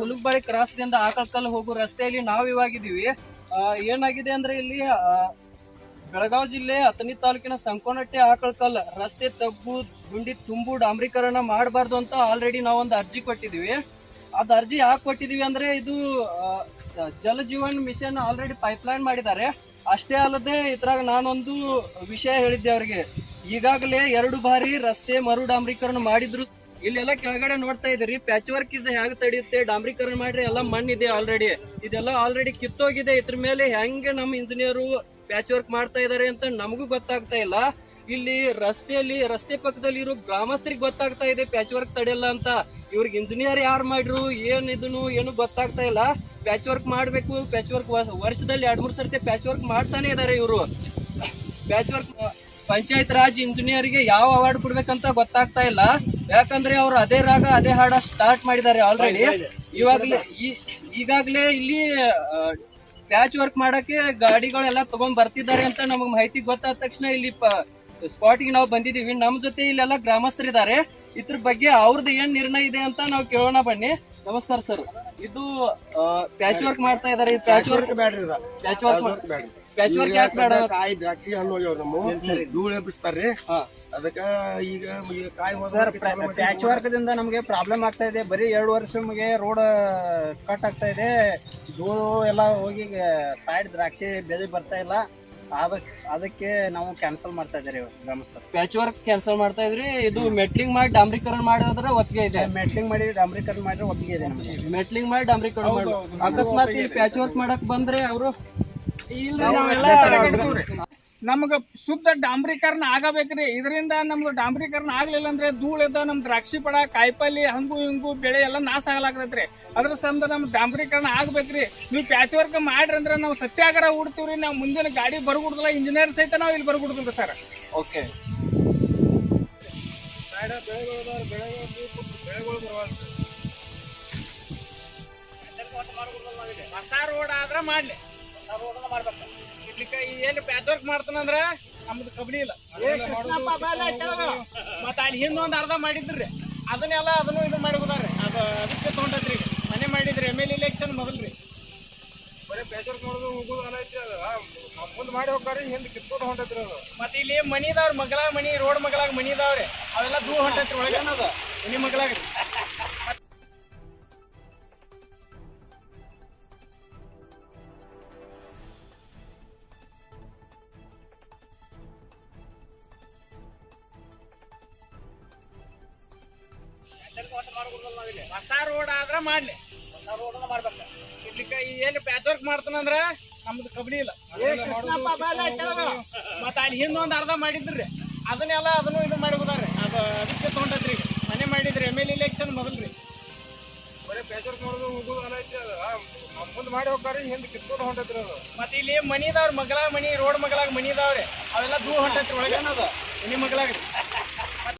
ಹುಲುಗ್ಬಾಳಿ ಕ್ರಾಸ್ದಿಂದ ಆಕಲ್ಕಲ್ ಹೋಗೋ ರಸ್ತೆಯಲ್ಲಿ ನಾವು ಇವಾಗಿದ್ದೀವಿ. ಏನಾಗಿದೆ ಅಂದ್ರೆ ಇಲ್ಲಿ ಬೆಳಗಾವಿ ಜಿಲ್ಲೆ ಅಥಣಿ ತಾಲೂಕಿನ ಸಂಕೋನಟ್ಟೆ ಆಕಳ್ಕಲ್ ರಸ್ತೆ ತಬ್ಬು ಗುಂಡಿ ತುಂಬು, ಡಾಂಬ್ರೀಕರಣ ಮಾಡಬಾರ್ದು ಅಂತ ಆಲ್ರೆಡಿ ನಾವೊಂದು ಅರ್ಜಿ ಕೊಟ್ಟಿದ್ದೀವಿ. ಅದು ಅರ್ಜಿ ಯಾಕೆ ಕೊಟ್ಟಿದೀವಿ ಅಂದ್ರೆ ಇದು ಜಲ ಜೀವನ್ ಮಿಷನ್ ಆಲ್ರೆಡಿ ಪೈಪ್ಲೈನ್ ಮಾಡಿದ್ದಾರೆ. ಅಷ್ಟೇ ಅಲ್ಲದೆ ಇದ್ರಾಗ ನಾನೊಂದು ವಿಷಯ ಹೇಳಿದ್ದೆ ಅವ್ರಿಗೆ. ಈಗಾಗಲೇ ಎರಡು ಬಾರಿ ರಸ್ತೆ ಮರು ಡಾಂಬ್ರೀಕರಣ ಮಾಡಿದ್ರು. ಇಲ್ಲೆಲ್ಲ ಕೆಳಗಡೆ ನೋಡ್ತಾ ಇದ್ರಿ ಪ್ಯಾಚ್ ವರ್ಕ್ ಇದು ಹೇಗೆ ತಡೆಯುತ್ತೆ, ಡಾಂಬ್ರೀಕರಣ ಮಾಡ್ರಿ, ಎಲ್ಲ ಮಣ್ಣಿದೆ ಆಲ್ರೆಡಿ ಇದೆಲ್ಲ ಆಲ್ರೆಡಿ ಕಿತ್ತೋಗಿದೆ. ಇದ್ರ ಮೇಲೆ ಹೆಂಗೆ ನಮ್ಮ ಇಂಜಿನಿಯರು ಪ್ಯಾಚ್ ವರ್ಕ್ ಮಾಡ್ತಾ ಇದಾರೆ ಅಂತ ನಮಗೂ ಗೊತ್ತಾಗ್ತಾ ಇಲ್ಲ. ಇಲ್ಲಿ ರಸ್ತೆಯಲ್ಲಿ, ರಸ್ತೆ ಪಕ್ಕದಲ್ಲಿ ಇರೋ ಗ್ರಾಮಸ್ಥರಿಗೆ ಗೊತ್ತಾಗ್ತಾ ಇದೆ ಪ್ಯಾಚ್ ವರ್ಕ್ ತಡೆಯಲ್ಲ ಅಂತ. ಇವ್ರಿಗೆ ಇಂಜಿನಿಯರ್ ಯಾರು ಮಾಡ್ರು ಏನ್ ಇದನ್ನು ಏನು ಗೊತ್ತಾಗ್ತಾ ಇಲ್ಲ. ಪ್ಯಾಚ್ ವರ್ಕ್ ಮಾಡಬೇಕು ಪ್ಯಾಚ್ ವರ್ಕ್ ವರ್ಷದಲ್ಲಿ ಎರಡ್, ಮೂರ್ ಸರ್ತಿ ಪ್ಯಾಚ್ ವರ್ಕ್ ಮಾಡ್ತಾನೆ ಇದ್ದಾರೆ ಇವರು. ಪ್ಯಾಚ್ ವರ್ಕ್ ಪಂಚಾಯತ್ ರಾಜ್ ಇಂಜಿನಿಯರ್ಗೆ ಯಾವ ಅವಾರ್ಡ್ ಕೊಡ್ಬೇಕಂತ ಗೊತ್ತಾಗ್ತಾ ಇಲ್ಲ. ಯಾಕಂದ್ರೆ ಅವ್ರು ಅದೇ ರಾಗ ಅದೇ ಹಾಡ ಸ್ಟಾರ್ಟ್ ಮಾಡಿದ್ದಾರೆ ಆಲ್ರೆಡಿ ಇವಾಗ್ಲೇ ಈಗಾಗಲೇ ಇಲ್ಲಿ ಪ್ಯಾಚ್ ವರ್ಕ್ ಮಾಡಕ್ಕೆ ಗಾಡಿಗಳೆಲ್ಲ ತಗೊಂಡ್ ಬರ್ತಿದ್ದಾರೆ ಅಂತ ನಮಗೆ ಮಾಹಿತಿ ಗೊತ್ತಾದ ತಕ್ಷಣ ಇಲ್ಲಿ ಸ್ಪಾಟ್ಗೆ ನಾವು ಬಂದಿದ್ದೀವಿ. ನಮ್ ಜೊತೆ ಇಲ್ಲೆಲ್ಲ ಗ್ರಾಮಸ್ಥರಿದ್ದಾರೆ. ಇದ್ರ ಬಗ್ಗೆ ಅವ್ರದ್ದು ಏನ್ ನಿರ್ಣಯ ಇದೆ ಅಂತ ನಾವು ಕೇಳೋಣ ಬನ್ನಿ. ನಮಸ್ಕಾರ ಸರ್. ಇದು ಪ್ಯಾಚ್ ವರ್ಕ್ ಮಾಡ್ತಾ ಇದಾರೆ ಪ್ಯಾಚ್ ವರ್ಕ್ ಬ್ಯಾಡ್ರಿ ಇದ. ಪ್ಯಾಚ್ ವರ್ಕ್ ಪ್ಯಾಚ್ ವರ್ಕ್ ಯಾಕೆ ಬೇಡ? ಕಾಯಿ ದ್ರಾಕ್ಷಿ ಹಣ್ಣು ಹೋಗ್ಯಾವ ನಮ್ಮ. ಧೂಳು ಎಬ್ಬಿಸ್ತಾರ್ರಿ ಹಾ. ಅದಕ್ಕ ಈಗ ಈಗ ಕಾಯಿ ಸರ್ ಪ್ಯಾಚ್ ವರ್ಕ್ ದಿಂದ ನಮಗೆ ಪ್ರಾಬ್ಲಮ್ ಆಗ್ತಾ ಇದೆ. ಬರೀ ಎರಡು ವರ್ಷ ನಮಗೆ ರೋಡ್ ಕಟ್ ಆಗ್ತಾ ಇದೆ. ಧೂಳು ಎಲ್ಲ ಹೋಗಿ ಸೈಡ್ ದ್ರಾಕ್ಷಿ ಬೆದಿ ಬರ್ತಾ ಇಲ್ಲ. ಅದಕ್ಕೆ ಅದಕ್ಕೆ ನಾವು ಕ್ಯಾನ್ಸಲ್ ಮಾಡ್ತಾ ಇದ್ದೀರಿ ಗ್ರಾಮಸ್ಥರು. ಪ್ಯಾಚ್ ವರ್ಕ್ ಕ್ಯಾನ್ಸಲ್ ಮಾಡ್ತಾ ಇದ್ರಿ. ಇದು ಮೆಟ್ಲಿಂಗ್ ಮಾಡಿ ಡಾಂಬ್ರೀಕರಣ ಮಾಡಿದ್ರೆ ಒತ್ತಿಗೆ ಇದೆ. ಮೆಟ್ಲಿಂಗ್ ಮಾಡಿ ಡಾಂಬ್ರೀಕರಣ ಮಾಡಿದ್ರೆ ಒತ್ತಿಗೆ ಇದೆ ನಮಗೆ. ಮೆಟ್ಲಿಂಗ್ ಮಾಡಿ ಡಾಂಬ್ರೀಕರಣ ಮಾಡಿ ಅಕಸ್ಮಾತ್ ಇಲ್ಲಿ ಪ್ಯಾಚ್ ವರ್ಕ್ ಮಾಡಕ್ ಬಂದ್ರೆ ಅವರು ನಮ್ಗ ಶುದ್ಧ ಡಾಂಬ್ರೀಕರಣ ಆಗಬೇಕ್ರಿ. ಇದರಿಂದ ನಮ್ದು ಡಾಂಬ್ರೀಕರಣ ಆಗ್ಲಿಲ್ಲ ಅಂದ್ರೆ ಧೂಳಿದ ನಮ್ ದ್ರಾಕ್ಷಿ ಪಡ ಕಾಯಿಪಲ್ಲಿ ಹಂಗು ಹಿಂಗು ಬೆಳೆ ಎಲ್ಲ ನಾಶ ಆಗ್ಲಾಕತ್ರಿ ಅದ್ರ ಸಂಬಂಧ ನಮ್ ಡಾಂಬ್ರೀಕರಣ ಆಗ್ಬೇಕ್ರಿ. ನೀವು ಪ್ಯಾಚ್ ವರ್ಕ್ ಮಾಡ್ರಿ ಅಂದ್ರೆ ನಾವು ಸತ್ಯಾಗ್ರಹ ಹುಡ್ತೀವ್ರಿ. ನಾವು ಮುಂದಿನ ಗಾಡಿ ಬರ್ಗುಡ್ದಲ್ಲ ಇಂಜಿನಿಯರ್ ಸಹಿತ ನಾವು ಇಲ್ಲಿ ಬರ್ಗುಡ್ದಿಲ್ಲ ಸರ್ ಓಕೆ ಹೊಸ ರೋಡ್ ಆದ್ರೆ ಮಾಡ್ಲಿ. ಇಡ್ಲಿಕ್ಕ ಎಲ್ಲಿ ಪ್ಯಾಚ್ ವರ್ಕ್ ಮಾಡ್ತಾನಂದ್ರ ನಮ್ದು ಕಬಡ್ಡಿ ಇಲ್ಲ. ಮತ್ತ ಅಲ್ಲಿ ಹಿಂದೊಂದು ಅರ್ಧ ಮಾಡಿದ್ರಿ. ಅದನ್ನೆಲ್ಲ ಅದನ್ನು ಇದು ಮಾಡಿ ಹೋದಾರ್ರಿ ಅದು ಅದಕ್ಕೆ ತೊಗೊಂಡದ್ರಿ. ಈಗ ಮನೆ ಮಾಡಿದ್ರಿ ಎಂ ಎಲ್ ಇಲೆಕ್ಷನ್ ಮೊದಲ್ರಿ. ಬರೀ ಬೇಜಾರ್ ಮಾಡೋದು ಹೋಗೋದು ಅಲ್ಲ ಅದ. ಮುಂದೆ ಮಾಡಿ ಹೋಗ್ತಾರಿ ಹಿಂದೆ ಕಿತ್ಕೊಂಡು ಹೊಂಟೈತ್ರಿ ಅದು. ಮತ್ತೆ ಇಲ್ಲಿ ಮನಿ ಇದಾವ್ರಿ ಮಗಳ ಮನಿ ರೋಡ್ ಮಗಳಾಗ ಮನಿ ಇದಾವ್ರಿ ಅವೆಲ್ಲ ದೂರ ಹೊಂಟೈತ್ರಿ ಒಳಗೆ ಮನಿ ಮಗಳಾಗ ಹೊಸ ರೋಡ್ ಆದ್ರ ಮಾಡ್ಲಿ. ಇಡ್ಲಿಕ್ಕ ಏನು ಪ್ಯಾಚ್ ವರ್ಕ್ ಮಾಡ್ತಾನಂದ್ರ ನಮ್ದು ಕಬಡ್ಡಿ ಇಲ್ಲ. ಮತ್ತ ಅಲ್ಲಿ ಹಿಂದೊಂದು ಅರ್ಧ ಮಾಡಿದ್ರಿ. ಅದನ್ನೆಲ್ಲ ಅದನ್ನು ಇದು ಮಾಡಿ ಅದ ಅದು ಅದಕ್ಕೆ ತೊಗೊಂಡ್ರಿ ಮನೆ ಮಾಡಿದ್ರಿ ಎಂ ಎಲ್ ಇಲೆಕ್ಷನ್ ಮೊದಲ್ರಿ ಮುಂದೆ ಮಾಡಿ ಹೋಗ್ತಾರಿ ಹಿಂದೆ ಕಿತ್ಕೊಂಡು ಹೊಂಟೈತ್ರಿ ಅದು. ಮತ್ತೆ ಇಲ್ಲಿ ಮನಿದವ್ರ ಮಗಳ ಮನಿ ರೋಡ್ ಮಗಳಾಗ ಮನಿದವ್ರಿ. ಅವೆಲ್ಲ ದೂರ ಹೊಂಟೈತ್ರಿ ಒಳಗೆ ಮನಿ ಮಗಳಾಗ.